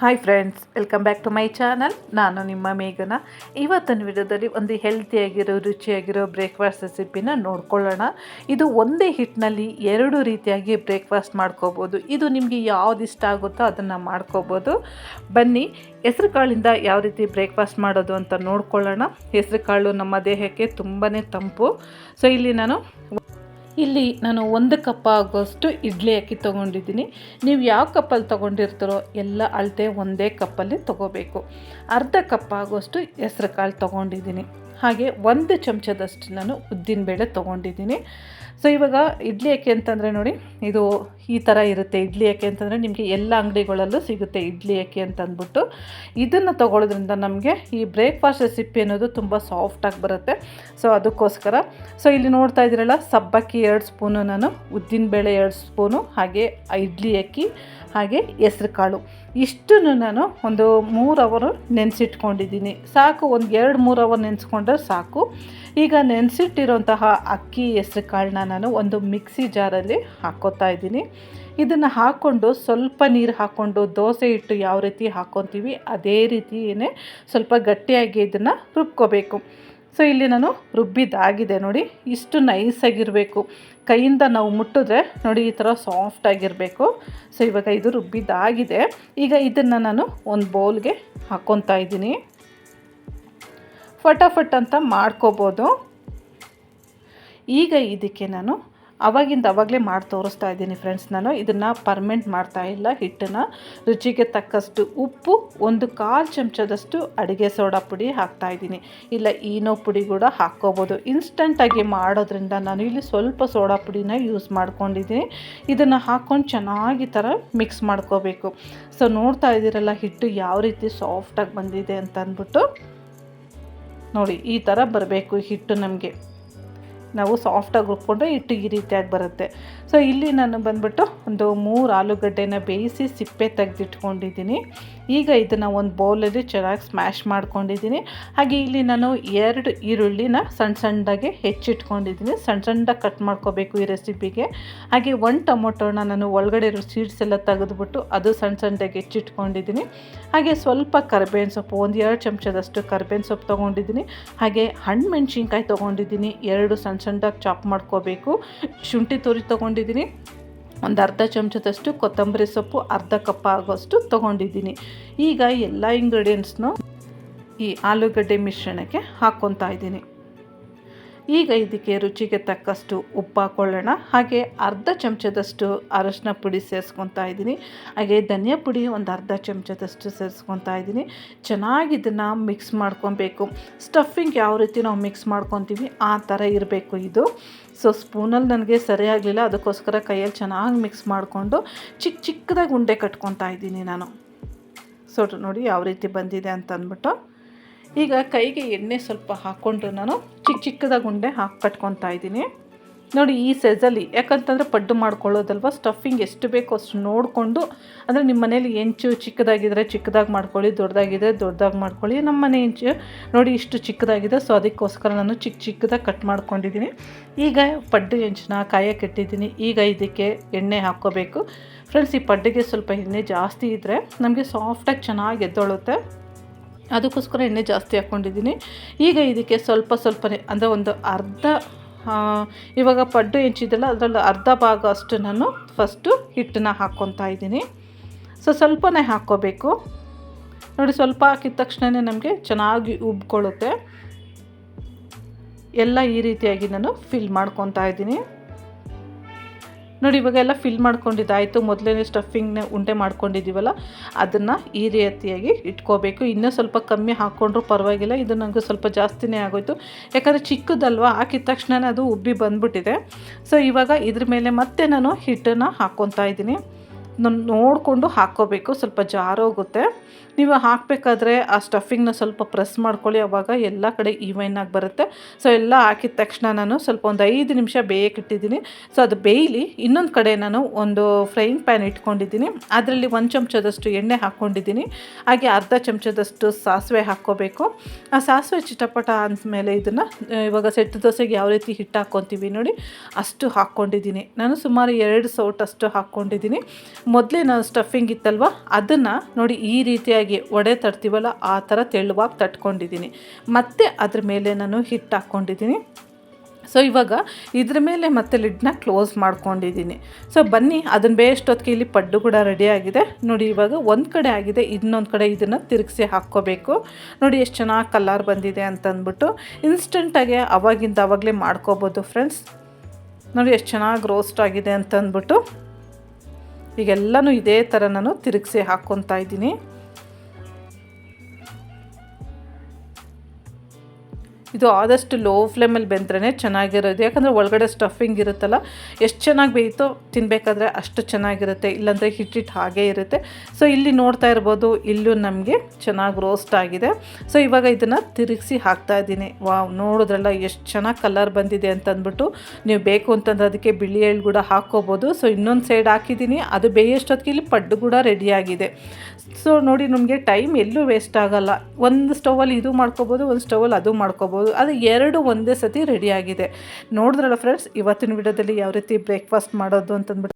Hi friends welcome back to my channel ನಾನು ನಿಮ್ಮ ಮೇಘನ. ಇವತ್ತಿನ ವಿಡಿಯೋದಲ್ಲಿ ಒಂದು ಹೆಲ್ತಿಯಾಗಿರೋ ರುಚಿಯಾಗಿರೋ ಬ್ರೇಕ್ಫಾಸ್ಟ್ ರೆಸಿಪಿನ ನೋಡ್ಕೊಳ್ಳೋಣ. ಇದು ಒಂದೇ ಹಿಟ್ಟಿನಲ್ಲಿ ಎರಡು ರೀತಿಯಾಗಿ ಬ್ರೇಕ್ಫಾಸ್ಟ್ ಮಾಡ್ಕೋಬೋದು. ಇದು ನಿಮಗೆ ಯಾವ್ದು ಇಷ್ಟ ಆಗುತ್ತೋ ಅದನ್ನು ಮಾಡ್ಕೋಬೋದು. ಬನ್ನಿ, ಹೆಸ್ರು ಕಾಳಿಂದ ಯಾವ ರೀತಿ ಬ್ರೇಕ್ಫಾಸ್ಟ್ ಮಾಡೋದು ಅಂತ ನೋಡ್ಕೊಳ್ಳೋಣ. ಹೆಸ್ರು ಕಾಳು ನಮ್ಮ ದೇಹಕ್ಕೆ ತುಂಬಾ ತಂಪು. ಸೊ ಇಲ್ಲಿ ನಾನು ಇಲ್ಲಿ ನಾನು ಒಂದು ಕಪ್ ಆಗೋಷ್ಟು ಇಡ್ಲಿ ಅಕ್ಕಿ ತೊಗೊಂಡಿದ್ದೀನಿ. ನೀವು ಯಾವ ಕಪ್ಪಲ್ಲಿ ತೊಗೊಂಡಿರ್ತಾರೋ ಎಲ್ಲ ಅಳತೆ ಒಂದೇ ಕಪ್ಪಲ್ಲಿ ತೊಗೋಬೇಕು. ಅರ್ಧ ಕಪ್ ಆಗೋಷ್ಟು ಹೆಸ್ರು ಕಾಳು ತೊಗೊಂಡಿದ್ದೀನಿ. ಹಾಗೆ ಒಂದು ಚಮಚದಷ್ಟು ನಾನು ಉದ್ದಿನಬೇಳೆ ತೊಗೊಂಡಿದ್ದೀನಿ. ಸೊ ಇವಾಗ ಇಡ್ಲಿ ಅಕ್ಕಿ ಅಂತಂದರೆ ನೋಡಿ, ಇದು ಈ ಥರ ಇರುತ್ತೆ ಇಡ್ಲಿ ಅಕ್ಕಿ ಅಂತಂದರೆ ನಿಮಗೆ ಎಲ್ಲ ಅಂಗಡಿಗಳಲ್ಲೂ ಸಿಗುತ್ತೆ ಇಡ್ಲಿ ಅಕ್ಕಿ ಅಂತಂದ್ಬಿಟ್ಟು. ಇದನ್ನು ತೊಗೊಳೋದ್ರಿಂದ ನಮಗೆ ಈ ಬ್ರೇಕ್ಫಾಸ್ಟ್ ರೆಸಿಪಿ ಅನ್ನೋದು ತುಂಬ ಸಾಫ್ಟಾಗಿ ಬರುತ್ತೆ. ಸೊ ಅದಕ್ಕೋಸ್ಕರ. ಸೊ ಇಲ್ಲಿ ನೋಡ್ತಾ ಇದ್ದೀರಲ್ಲ, ಸಬ್ಬಕ್ಕಿ ಎರಡು ಸ್ಪೂನು ನಾನು ಉದ್ದಿನಬೇಳೆ ಎರಡು ಸ್ಪೂನು, ಹಾಗೆ ಇಡ್ಲಿ ಅಕ್ಕಿ ಹಾಗೆ ಹೆಸ್ರು ಕಾಳು. ಇಷ್ಟನ್ನು ನಾನು ಒಂದು ಮೂರು ಅವರು ನೆನೆಸಿಟ್ಕೊಂಡಿದ್ದೀನಿ. ಸಾಕು, ಒಂದು ಎರಡು ಮೂರು ಅವರ್ ನೆನೆಸ್ಕೊಂಡ್ರೆ ಸಾಕು. ಈಗ ನೆನೆಸಿಟ್ಟಿರೋಂತಹ ಅಕ್ಕಿ ಹೆಸ್ರು ಕಾಳನ್ನ ನಾನು ಒಂದು ಮಿಕ್ಸಿ ಜಾರಲ್ಲಿ ಹಾಕೋತಾ ಇದ್ದೀನಿ. ಇದನ್ನು ಹಾಕ್ಕೊಂಡು ಸ್ವಲ್ಪ ನೀರು ಹಾಕ್ಕೊಂಡು ದೋಸೆ ಹಿಟ್ಟು ಯಾವ ರೀತಿ ಹಾಕ್ಕೊತೀವಿ, ಅದೇ ರೀತಿಯೇ ಸ್ವಲ್ಪ ಗಟ್ಟಿಯಾಗಿ ಇದನ್ನು ರುಬ್ಕೋಬೇಕು. ಸೊ ಇಲ್ಲಿ ನಾನು ರುಬ್ಬಿದ್ದಾಗಿದೆ ನೋಡಿ, ಇಷ್ಟು ನೈಸಾಗಿರಬೇಕು ಕೈಯಿಂದ ನಾವು ಮುಟ್ಟಿದ್ರೆ ನೋಡಿ ಈ ಥರ ಸಾಫ್ಟಾಗಿರಬೇಕು ಸೊ ಇವಾಗ ಇದು ರುಬ್ಬಿದ್ದಾಗಿದೆ. ಈಗ ಇದನ್ನು ನಾನು ಒಂದು ಬೌಲ್ಗೆ ಹಾಕ್ಕೊತಾ ಇದ್ದೀನಿ. ಫಟಾಫಟ್ ಅಂತ ಮಾಡ್ಕೋಬೋದು. ಈಗ ಇದಕ್ಕೆ ನಾನು ಅವಾಗಿಂದ ಅವಾಗಲೇ ಮಾಡಿ ತೋರಿಸ್ತಾ ಇದ್ದೀನಿ ಫ್ರೆಂಡ್ಸ್ ನಾನು ಇದನ್ನು ಪರ್ಮೆಂಟ್ ಮಾಡ್ತಾ ಇಲ್ಲ, ಹಿಟ್ಟನ್ನು. ರುಚಿಗೆ ತಕ್ಕಷ್ಟು ಉಪ್ಪು, ಒಂದು ಕಾಲು ಚಮಚದಷ್ಟು ಅಡುಗೆ ಸೋಡಾ ಪುಡಿ ಹಾಕ್ತಾ ಇದ್ದೀನಿ. ಇಲ್ಲ, ಈನೋ ಪುಡಿ ಕೂಡ ಹಾಕ್ಕೋಬೋದು. ಇನ್ಸ್ಟಂಟಾಗಿ ಮಾಡೋದ್ರಿಂದ ನಾನು ಇಲ್ಲಿ ಸ್ವಲ್ಪ ಸೋಡಾ ಪುಡಿನ ಯೂಸ್ ಮಾಡ್ಕೊಂಡಿದ್ದೀನಿ. ಇದನ್ನು ಹಾಕ್ಕೊಂಡು ಚೆನ್ನಾಗಿ ಥರ ಮಿಕ್ಸ್ ಮಾಡ್ಕೋಬೇಕು. ಸೊ ನೋಡ್ತಾ ಇದ್ದೀರಲ್ಲ, ಹಿಟ್ಟು ಯಾವ ರೀತಿ ಸಾಫ್ಟಾಗಿ ಬಂದಿದೆ ಅಂತ ಅಂದ್ಬಿಟ್ಟು. ನೋಡಿ, ಈ ಥರ ಬರಬೇಕು ಹಿಟ್ಟು ನಮಗೆ. ನಾವು ಸಾಫ್ಟಾಗಿ ರುಬ್ಕೊಂಡ್ರೆ ಹಿಟ್ಟು ಈ ರೀತಿಯಾಗಿ ಬರುತ್ತೆ. ಸೊ ಇಲ್ಲಿ ನಾನು ಬಂದ್ಬಿಟ್ಟು ಒಂದು ಮೂರು ಆಲೂಗಡ್ಡೆನ ಬೇಯಿಸಿ ಸಿಪ್ಪೆ ತೆಗೆದಿಟ್ಕೊಂಡಿದ್ದೀನಿ. ಈಗ ಇದನ್ನು ಒಂದು ಬೌಲಲ್ಲಿ ಚೆನ್ನಾಗಿ ಸ್ಮ್ಯಾಶ್ ಮಾಡ್ಕೊಂಡಿದ್ದೀನಿ. ಹಾಗೆ ಇಲ್ಲಿ ನಾನು ಎರಡು ಈರುಳ್ಳಿನ ಸಣ್ಣ ಸಣ್ಣದಾಗಿ ಹೆಚ್ಚಿಟ್ಕೊಂಡಿದ್ದೀನಿ. ಸಣ್ಣ ಸಣ್ಣದಾಗಿ ಕಟ್ ಮಾಡ್ಕೋಬೇಕು ಈ ರೆಸಿಪಿಗೆ ಹಾಗೆ ಒಂದು ಟೊಮೊಟೊನ ನಾನು ಒಳಗಡೆ ಇರೋ ಸೀಡ್ಸ್ ಎಲ್ಲ ತೆಗೆದುಬಿಟ್ಟು ಅದು ಸಣ್ಣ ಸಣ್ಣದಾಗಿ ಹೆಚ್ಚಿಟ್ಕೊಂಡಿದ್ದೀನಿ. ಹಾಗೆ ಸ್ವಲ್ಪ ಕರ್ಬೇವಿನ ಸೊಪ್ಪು, ಒಂದು ಎರಡು ಚಮಚದಷ್ಟು ಕರ್ಬೇವಿನ ಸೊಪ್ಪು ತೊಗೊಂಡಿದ್ದೀನಿ. ಹಾಗೆ ಹಣ್ಣು ಮೆಣಸಿನ್ಕಾಯಿ ತೊಗೊಂಡಿದ್ದೀನಿ. ಎರಡು ಸಣ್ಣ ಸಣ್ಣದಾಗಿ ಚಾಪ್ ಮಾಡ್ಕೋಬೇಕು. ಶುಂಠಿ ತುರಿ ತೊಗೊಂಡಿದ್ದೀನಿ. ಒಂದು ಅರ್ಧ ಚಮಚದಷ್ಟು ಕೊತ್ತಂಬರಿ ಸೊಪ್ಪು, ಅರ್ಧ ಕಪ್ ಆಗೋಷ್ಟು ತೊಗೊಂಡಿದ್ದೀನಿ. ಈಗ ಎಲ್ಲ ಇಂಗ್ರೀಡಿಯೆಂಟ್ಸ್ನು ಈ ಆಲೂಗಡ್ಡೆ ಮಿಶ್ರಣಕ್ಕೆ ಹಾಕ್ಕೊತಾ ಇದ್ದೀನಿ. ಈಗ ಇದಕ್ಕೆ ರುಚಿಗೆ ತಕ್ಕಷ್ಟು ಉಪ್ಪು ಹಾಕ್ಕೊಳ್ಳೋಣ ಹಾಗೆ ಅರ್ಧ ಚಮಚದಷ್ಟು ಅರಶಿನ ಪುಡಿ ಸೇರಿಸ್ಕೊತಾ ಇದ್ದೀನಿ. ಹಾಗೆ ಧನಿಯಾ ಪುಡಿ ಒಂದು ಅರ್ಧ ಚಮಚದಷ್ಟು ಸೇರಿಸ್ಕೊತಾ ಇದ್ದೀನಿ. ಚೆನ್ನಾಗಿ ಇದನ್ನು ಮಿಕ್ಸ್ ಮಾಡ್ಕೊಬೇಕು. ಸ್ಟಫಿಂಗ್ ಯಾವ ರೀತಿ ನಾವು ಮಿಕ್ಸ್ ಮಾಡ್ಕೊತೀವಿ, ಆ ಥರ ಇರಬೇಕು ಇದು. ಸೊ ಸ್ಪೂನಲ್ಲಿ ನನಗೆ ಸರಿ ಅದಕ್ಕೋಸ್ಕರ ಕೈಯಲ್ಲಿ ಚೆನ್ನಾಗಿ ಮಿಕ್ಸ್ ಮಾಡಿಕೊಂಡು ಚಿಕ್ಕ ಚಿಕ್ಕದಾಗಿ ಉಂಡೆ ಕಟ್ಕೊತಾ ಇದ್ದೀನಿ ನಾನು. ಸೊ ನೋಡಿ ಯಾವ ರೀತಿ ಬಂದಿದೆ ಅಂತ ಅಂದ್ಬಿಟ್ಟು ಈಗ ಕೈಗೆ ಎಣ್ಣೆ ಸ್ವಲ್ಪ ಹಾಕ್ಕೊಂಡು ನಾನು ಚಿಕ್ಕ ಚಿಕ್ಕದಾಗಿ ಉಂಡೆ ಹಾಕಿ ಕಟ್ಕೊತಾ ಇದ್ದೀನಿ. ನೋಡಿ ಈ ಸೈಜಲ್ಲಿ ಯಾಕಂತಂದರೆ ಪಡ್ಡು ಮಾಡ್ಕೊಳ್ಳೋದಲ್ವ ಸ್ಟಫಿಂಗ್ ಎಷ್ಟು ಬೇಕೋ ಅಷ್ಟು ನೋಡಿಕೊಂಡು, ಅಂದರೆ ನಿಮ್ಮ ಮನೇಲಿ ಹೆಂಚು ಚಿಕ್ಕದಾಗಿದ್ದರೆ ಚಿಕ್ಕದಾಗಿ ಮಾಡ್ಕೊಳ್ಳಿ ದೊಡ್ಡದಾಗಿದ್ದರೆ ದೊಡ್ಡದಾಗಿ ಮಾಡ್ಕೊಳ್ಳಿ, ನಮ್ಮ ಮನೆ ಹೆಂಚು ನೋಡಿ ಇಷ್ಟು ಚಿಕ್ಕದಾಗಿದೆ ಸೊ ಅದಕ್ಕೋಸ್ಕರ ನಾನು ಚಿಕ್ಕ ಚಿಕ್ಕದಾಗಿ ಕಟ್ ಮಾಡ್ಕೊಂಡಿದ್ದೀನಿ. ಈಗ ಪಡ್ಡು ಹೆಂಚನ್ನ ಕಾಯಕ್ಕೆ ಇಟ್ಟಿದ್ದೀನಿ. ಈಗ ಇದಕ್ಕೆ ಎಣ್ಣೆ ಹಾಕ್ಕೋಬೇಕು. ಫ್ರೆಂಡ್ಸ್ ಈ ಪಡ್ಡಿಗೆ ಸ್ವಲ್ಪ ಎಣ್ಣೆ ಜಾಸ್ತಿ ಇದ್ದರೆ ನಮಗೆ ಸಾಫ್ಟಾಗಿ ಚೆನ್ನಾಗಿ ಎದ್ದೊಳುತ್ತೆ. ಅದಕ್ಕೋಸ್ಕರ ಎಣ್ಣೆ ಜಾಸ್ತಿ ಹಾಕ್ಕೊಂಡಿದ್ದೀನಿ. ಈಗ ಇದಕ್ಕೆ ಸ್ವಲ್ಪ ಸ್ವಲ್ಪನೇ, ಅಂದರೆ ಒಂದು ಅರ್ಧ ಇವಾಗ ಪಡ್ಡು ಹೆಂಚಿದ್ದಲ್ಲ ಅದರಲ್ಲಿ ಅರ್ಧ ಭಾಗ ಅಷ್ಟು ನಾನು ಫಸ್ಟು ಹಿಟ್ಟನ್ನ ಹಾಕ್ಕೊತಾ ಇದ್ದೀನಿ. ಸೊ ಸ್ವಲ್ಪನೇ ಹಾಕ್ಕೋಬೇಕು. ನೋಡಿ, ಸ್ವಲ್ಪ ಹಾಕಿದ ತಕ್ಷಣವೇ ನಮಗೆ ಚೆನ್ನಾಗಿ ಉಬ್ಕೊಳ್ಳುತ್ತೆ. ಎಲ್ಲ ಈ ರೀತಿಯಾಗಿ ನಾನು ಫಿಲ್ ಮಾಡ್ಕೊತಾ ಇದ್ದೀನಿ. ನೋಡಿ, ಇವಾಗೆಲ್ಲ ಫಿಲ್ ಮಾಡ್ಕೊಂಡಿದ್ದಾಯಿತು. ಮೊದಲನೇ ಸ್ಟಫಿಂಗ್ನ ಉಂಡೆ ಮಾಡ್ಕೊಂಡಿದ್ದೀವಲ್ಲ, ಅದನ್ನು ಈ ರೀತಿಯಾಗಿ ಇಟ್ಕೋಬೇಕು. ಇನ್ನೂ ಸ್ವಲ್ಪ ಕಮ್ಮಿ ಹಾಕ್ಕೊಂಡ್ರೂ ಪರವಾಗಿಲ್ಲ, ಇದು ನನಗೆ ಸ್ವಲ್ಪ ಜಾಸ್ತಿನೇ ಆಗೋಯ್ತು. ಯಾಕಂದರೆ ಚಿಕ್ಕದಲ್ವ, ಹಾಕಿದ ತಕ್ಷಣ ಅದು ಉಬ್ಬಿ ಬಂದ್ಬಿಟ್ಟಿದೆ. ಸೊ ಇವಾಗ ಇದ್ರ ಮೇಲೆ ಮತ್ತೆ ನಾನು ಹಿಟ್ಟನ್ನು ಹಾಕ್ಕೊತಾ ಇದ್ದೀನಿ. ನೋಡಿಕೊಂಡು ಹಾಕ್ಕೋಬೇಕು, ಸ್ವಲ್ಪ ಜಾರೋಗುತ್ತೆ ನೀವು ಹಾಕಬೇಕಾದ್ರೆ ಆ ಸ್ಟಫಿಂಗ್ನ ಸ್ವಲ್ಪ ಪ್ರೆಸ್ ಮಾಡ್ಕೊಳ್ಳಿ ಆವಾಗ ಎಲ್ಲ ಕಡೆ ಈವೈನಾಗಿ ಬರುತ್ತೆ. ಸೊ ಎಲ್ಲ ಹಾಕಿದ ತಕ್ಷಣ ನಾನು ಸ್ವಲ್ಪ ಒಂದು ಐದು ನಿಮಿಷ ಬೇಯಕ್ಕಿಟ್ಟಿದ್ದೀನಿ ಸೊ ಅದು ಬೇಯಲಿ. ಇನ್ನೊಂದು ಕಡೆ ನಾನು ಒಂದು ಫ್ರೈಯಿಂಗ್ ಪ್ಯಾನ್ ಇಟ್ಕೊಂಡಿದ್ದೀನಿ. ಅದರಲ್ಲಿ ಒಂದು ಚಮಚದಷ್ಟು ಎಣ್ಣೆ ಹಾಕ್ಕೊಂಡಿದ್ದೀನಿ. ಹಾಗೆ ಅರ್ಧ ಚಮಚದಷ್ಟು ಸಾಸಿವೆ ಹಾಕ್ಕೋಬೇಕು. ಆ ಸಾಸಿವೆ ಚಿಟಪಟ ಅಂದಮೇಲೆ ಇದನ್ನು ಇವಾಗ ಸೆಟ್ಟು ದೋಸೆಗೆ ಯಾವ ರೀತಿ ಹಿಟ್ಟು ಹಾಕ್ಕೊತೀವಿ ನೋಡಿ, ಅಷ್ಟು ಹಾಕ್ಕೊಂಡಿದ್ದೀನಿ. ನಾನು ಸುಮಾರು ಎರಡು ಸೌಟಷ್ಟು ಹಾಕ್ಕೊಂಡಿದ್ದೀನಿ. ಮೊದಲೇ ನಾನು ಸ್ಟಫಿಂಗ್ ಇತ್ತಲ್ವ? ಅದನ್ನು ನೋಡಿ ಈ ರೀತಿಯಾಗಿ ಒಡೆ ತಡ್ತೀವಲ್ಲ ಆ ಥರ ತೆಳುವಾಗಿ ತಟ್ಕೊಂಡಿದ್ದೀನಿ. ಮತ್ತು ಅದ್ರ ಮೇಲೆ ನಾನು ಹಿಟ್ಟು ಹಾಕ್ಕೊಂಡಿದ್ದೀನಿ. ಸೊ ಇವಾಗ ಇದ್ರ ಮೇಲೆ ಮತ್ತೆ ಲಿಡ್ನ ಕ್ಲೋಸ್ ಮಾಡ್ಕೊಂಡಿದ್ದೀನಿ. ಸೊ ಬನ್ನಿ ಅದನ್ನು ಬೇಷ್ಟೊತ್ತಿಗೆ ಇಲ್ಲಿ ಪಡ್ಡು ಕೂಡ ರೆಡಿ ಆಗಿದೆ. ನೋಡಿ, ಇವಾಗ ಒಂದು ಕಡೆ ಆಗಿದೆ, ಇನ್ನೊಂದು ಕಡೆ ಇದನ್ನು ತಿರುಗಿಸಿ ಹಾಕ್ಕೋಬೇಕು. ನೋಡಿ, ಎಷ್ಟು ಚೆನ್ನಾಗಿ ಕಲರ್ ಬಂದಿದೆ ಅಂತಂದ್ಬಿಟ್ಟು ಇನ್ಸ್ಟೆಂಟಾಗಿ ಅವಾಗಿಂದ ಅವಾಗಲೇ ಮಾಡ್ಕೋಬೋದು ಫ್ರೆಂಡ್ಸ್ ನೋಡಿ, ಎಷ್ಟು ಚೆನ್ನಾಗಿ ರೋಸ್ಟ್ ಆಗಿದೆ ಅಂತಂದ್ಬಿಟ್ಟು. ಈಗೆಲ್ಲನೂ ಇದೇ ಥರ ನಾನು ತಿರುಗಿಸಿ ಹಾಕ್ಕೊತಾ ಇದ್ದೀನಿ. ಇದು ಆದಷ್ಟು ಲೋ ಫ್ಲೇಮಲ್ಲಿ ಬೆಂದ್ರೇ ಚೆನ್ನಾಗಿರೋದು. ಯಾಕಂದರೆ ಒಳಗಡೆ ಸ್ಟಫಿಂಗ್ ಇರುತ್ತಲ್ಲ, ಎಷ್ಟು ಚೆನ್ನಾಗಿ ಬೇಯಿತೋ ತಿನ್ನಬೇಕಾದ್ರೆ ಅಷ್ಟು ಚೆನ್ನಾಗಿರುತ್ತೆ. ಇಲ್ಲಾಂದರೆ ಹಿಟ್ಟಿಟ್ಟು ಹಾಗೇ ಇರುತ್ತೆ. ಸೊ ಇಲ್ಲಿ ನೋಡ್ತಾ ಇರ್ಬೋದು, ಇಲ್ಲೂ ನಮಗೆ ಚೆನ್ನಾಗಿ ರೋಸ್ಟ್ ಆಗಿದೆ. ಸೊ ಇವಾಗ ಇದನ್ನು ತಿರುಗಿಸಿ ಹಾಕ್ತಾ ಇದ್ದೀನಿ. ವಾವ್, ನೋಡಿದ್ರಲ್ಲ ಎಷ್ಟು ಚೆನ್ನಾಗಿ ಕಲರ್ ಬಂದಿದೆ ಅಂತಂದ್ಬಿಟ್ಟು. ನೀವು ಬೇಕು ಅಂತಂದ್ರೆ ಅದಕ್ಕೆ ಬಿಳಿ ಎಳ್ಳು ಕೂಡ ಹಾಕ್ಕೋಬೋದು. ಸೊ ಇನ್ನೊಂದು ಸೈಡ್ ಹಾಕಿದ್ದೀನಿ. ಅದು ಬೇಯೋಷ್ಟೊತ್ತಿಗೆ ಇಲ್ಲಿ ಪಡ್ಡು ಕೂಡ ರೆಡಿಯಾಗಿದೆ ಸೊ ನೋಡಿ ನಮಗೆ ಟೈಮ್ ಎಲ್ಲೂ ವೇಸ್ಟ್ ಆಗಲ್ಲ. ಒಂದು ಸ್ಟೌವಲ್ಲಿ ಇದು ಮಾಡ್ಕೋಬೋದು, ಒಂದು ಸ್ಟೌವಲ್ಲಿ ಅದು ಮಾಡ್ಕೋಬೋದು. ಅದು ಎರಡು ಒಂದೇ ಸತಿ ರೆಡಿಯಾಗಿದೆ ನೋಡಿದ್ರಲ್ಲ ಫ್ರೆಂಡ್ಸ್ ಇವತ್ತಿನ ವಿಡಿಯೋದಲ್ಲಿ ಯಾವ ರೀತಿ ಬ್ರೇಕ್ಫಾಸ್ಟ್ ಮಾಡೋದು ಅಂತಂದ್ಬಿಟ್ಟು.